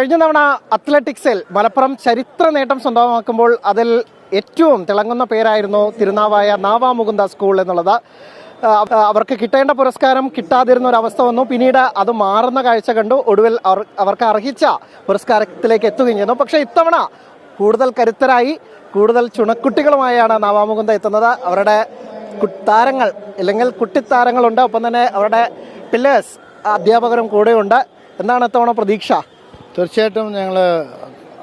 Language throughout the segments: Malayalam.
കഴിഞ്ഞ തവണ അത്ലറ്റിക്സിൽ മലപ്പുറം ചരിത്ര നേട്ടം സ്വന്തമാക്കുമ്പോൾ അതിൽ ഏറ്റവും തിളങ്ങുന്ന പേരായിരുന്നു തിരുനാവായ നാവാമുകുന്ദ സ്കൂൾ എന്നുള്ളത്. അവർക്ക് കിട്ടേണ്ട പുരസ്കാരം കിട്ടാതിരുന്ന ഒരു അവസ്ഥ വന്നു. പിന്നീട് അത് മാറുന്ന കാഴ്ച കണ്ടു. ഒടുവിൽ അവർ അവർക്ക് അർഹിച്ച പുരസ്കാരത്തിലേക്ക് എത്തുകയും ചെയ്യുന്നു പക്ഷേ ഇത്തവണ കൂടുതൽ കരുത്തരായി കൂടുതൽ ചുണക്കുട്ടികളുമായാണ് നാവാമുകുന്ദ എത്തുന്നത്. അവരുടെ താരങ്ങൾ അല്ലെങ്കിൽ കുട്ടിത്താരങ്ങളുണ്ട്. ഒപ്പം തന്നെ അവരുടെ പില്ലേഴ്സ് അധ്യാപകരും കൂടെയുണ്ട്. എന്താണ് ഇത്തവണ പ്രതീക്ഷ? തീർച്ചയായിട്ടും ഞങ്ങൾ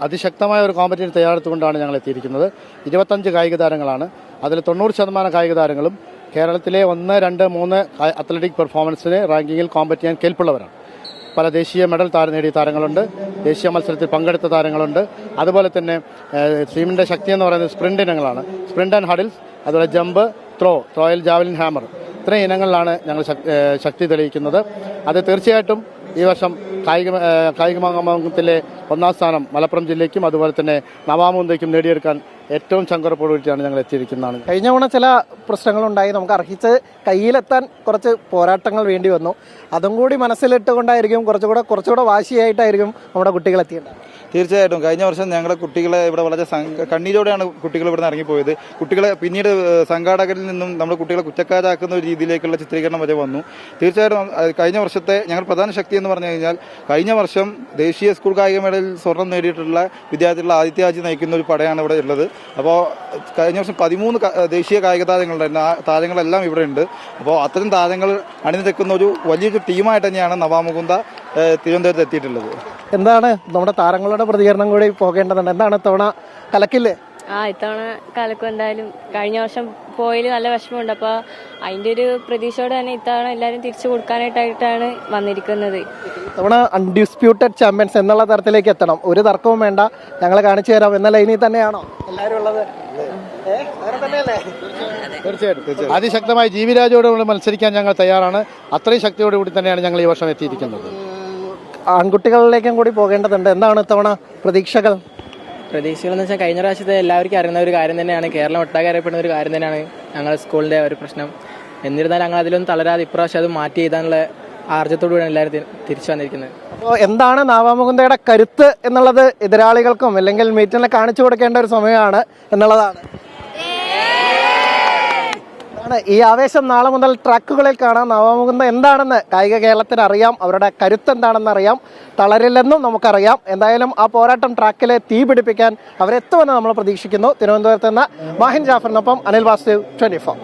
അതിശക്തമായ ഒരു കോമ്പറ്റീവ് തയ്യാറെടുത്തുകൊണ്ടാണ് ഞങ്ങൾ എത്തിയിരിക്കുന്നത്. ഇരുപത്തഞ്ച് കായിക താരങ്ങളാണ്. അതിൽ തൊണ്ണൂറ് ശതമാനം കായിക താരങ്ങളും കേരളത്തിലെ ഒന്ന് രണ്ട് മൂന്ന് അത്ലറ്റിക് പെർഫോമൻസിന് റാങ്കിങ്ങിൽ കോമ്പറ്റ് ചെയ്യാൻ കേൾപ്പുള്ളവരാണ് പല ദേശീയ മെഡൽ താരം നേടിയ താരങ്ങളുണ്ട്. ദേശീയ മത്സരത്തിൽ പങ്കെടുത്ത താരങ്ങളുണ്ട്. അതുപോലെ തന്നെ ടീമിന്റെ ശക്തി എന്ന് പറയുന്നത് സ്പ്രിന്റ് ഇനങ്ങളാണ്. സ്പ്രിന്റ് ആൻഡ് ഹഡിൽസ് അതുപോലെ ജമ്പ് ത്രോ ത്രോയിൽ ജാവലിൻ ഹാമർ ഇത്രയും ഇനങ്ങളിലാണ് ഞങ്ങൾ ശക്തി തെളിയിക്കുന്നത്. അത് തീർച്ചയായിട്ടും ഈ വർഷം കായിക ഏഹ്, കായിക മാമാങ്കത്തിലെ ഒന്നാം സ്ഥാനം മലപ്പുറം ജില്ലയ്ക്കും അതുപോലെ തന്നെ നവാമുന്തയ്ക്കും നേടിയെടുക്കാൻ ഏറ്റവും ചങ്കുറപ്പോടുകൂടിയാണ് ഞങ്ങൾ എത്തിയിരിക്കുന്നതാണ്. കഴിഞ്ഞ തവണ ചില പ്രശ്നങ്ങളുണ്ടായി. നമുക്ക് അർഹിച്ച് കയ്യിലെത്താൻ കുറച്ച് പോരാട്ടങ്ങൾ വേണ്ടി വന്നു. അതും കൂടി മനസ്സിലിട്ടുകൊണ്ടായിരിക്കും കുറച്ചുകൂടെ കുറച്ചുകൂടെ വാശിയായിട്ടായിരിക്കും നമ്മുടെ കുട്ടികൾ എത്തിയിട്ടുണ്ടാകും തീർച്ചയായിട്ടും. കഴിഞ്ഞ വർഷം ഞങ്ങളുടെ കുട്ടികളെ ഇവിടെ വളരെ കണ്ണീരോടെയാണ് കുട്ടികൾ ഇവിടെ നിന്ന് ഇറങ്ങിപ്പോയത്. കുട്ടികളെ പിന്നീട് സംഘാടകരിൽ നിന്നും നമ്മുടെ കുട്ടികളെ കുറ്റക്കാരാക്കുന്ന ഒരു രീതിയിലേക്കുള്ള ചിത്രീകരണം വരെ വന്നു. തീർച്ചയായിട്ടും കഴിഞ്ഞ വർഷത്തെ ഞങ്ങൾ പ്രധാന ശക്തി എന്ന് പറഞ്ഞു കഴിഞ്ഞാൽ കഴിഞ്ഞ വർഷം ദേശീയ സ്കൂൾ കായികമേളയിൽ സ്വർണം നേടിയിട്ടുള്ള വിദ്യാർത്ഥികളെ ആദിത്യാജി നയിക്കുന്ന ഒരു പടയാണ് ഇവിടെ ഉള്ളത്. അപ്പോൾ കഴിഞ്ഞ വർഷം പതിമൂന്ന് ദേശീയ കായിക താരങ്ങളുണ്ടായിരുന്നു ആ താരങ്ങളെല്ലാം ഇവിടെ ഉണ്ട്. അപ്പോൾ അത്തരം താരങ്ങൾ അണിനിരക്കുന്ന ഒരു വലിയൊരു ടീമായിട്ട് തന്നെയാണ് നവാമുകുന്ദ തിരുവനന്തപുരത്ത് എത്തിയിട്ടുള്ളത്. എന്താണ് നമ്മുടെ താരങ്ങളുടെ പ്രതികരണം കൂടി പോകേണ്ടതുണ്ട്? എന്താണ് ഇത്തവണ കലക്കില്ലേ? ആ ഇത്തവണ കലക്കും എന്തായാലും കഴിഞ്ഞ വർഷം പോയതിൽ നല്ല വിഷമമുണ്ട്. അപ്പോൾ അതിന്റെ ഒരു പ്രതീക്ഷയോടെ തന്നെ ഇത്തവണ എല്ലാവരും തിരിച്ചു കൊടുക്കാനായിട്ടായിട്ടാണ് വന്നിരിക്കുന്നത്. ഇത്തവണ അൺഡിസ്പ്യൂട്ടഡ് ചാമ്പ്യൻസ് എന്നുള്ള തരത്തിലേക്ക് എത്തണം. ഒരു തർക്കവും വേണ്ട. ഞങ്ങൾ കാണിച്ചു തരാം എന്ന ലൈനിൽ തന്നെയാണോ? എല്ലാവരും ഉള്ളത്? തീർച്ചയായിട്ടും അതിശക്തമായി ജീവിരാജോട് മത്സരിക്കാൻ ഞങ്ങൾ തയ്യാറാണ്. അത്രയും ശക്തിയോടുകൂടി തന്നെയാണ് ഞങ്ങൾ ഈ വർഷം എത്തിയിരിക്കുന്നത്. ആൺകുട്ടികളിലേക്കും കൂടി പോകേണ്ടതുണ്ട്. എന്താണ് ഇത്തവണ പ്രതീക്ഷകൾ? പ്രതീക്ഷകൾ എന്ന് വെച്ചാൽ കഴിഞ്ഞ പ്രാവശ്യത്തെ എല്ലാവർക്കും അറിയുന്ന ഒരു കാര്യം തന്നെയാണ്. കേരളം ഒട്ടാകെ അറിയപ്പെടുന്ന ഒരു കാര്യം തന്നെയാണ് ഞങ്ങളുടെ സ്കൂളിന്റെ ഒരു പ്രശ്നം. എന്നിരുന്നാൽ ഞങ്ങൾ അതിലൊന്നും തളരാതെ ഇപ്രാവശ്യം അത് മാറ്റി എഴുതാനുള്ള ആർജത്തോടുകൂടിയാണ് എല്ലാവരും തിരിച്ചു വന്നിരിക്കുന്നത്. അപ്പോൾ എന്താണ് നാവാമുകുന്ദയുടെ കരുത്ത് എന്നുള്ളത് എതിരാളികൾക്കും അല്ലെങ്കിൽ മീറ്റിനെ കാണിച്ചു കൊടുക്കേണ്ട ഒരു സമയമാണ് എന്നുള്ളതാണ്. ആണ്. ഈ ആവേശം നാളെ മുതൽ ട്രക്കുകളിൽ കാണാം. നവമുകുന്ദ എന്താണെന്ന് കായിക കേരളത്തിന് അറിയാം. അവരുടെ കരുത്ത് എന്താണെന്ന് അറിയാം. തളരില്ലെന്നും നമുക്കറിയാം. എന്തായാലും ആ പോരാട്ടം ട്രാക്കിലെ തീ പിടിപ്പിക്കാൻ അവരെത്തുമെന്ന് നമ്മൾ പ്രതീക്ഷിക്കുന്നു. തിരുവനന്തപുരത്ത് നിന്ന് മാഹിൻ ജാഫറിനൊപ്പം അനിൽ വാസുദേവ് ട്വന്റി ഫോർ.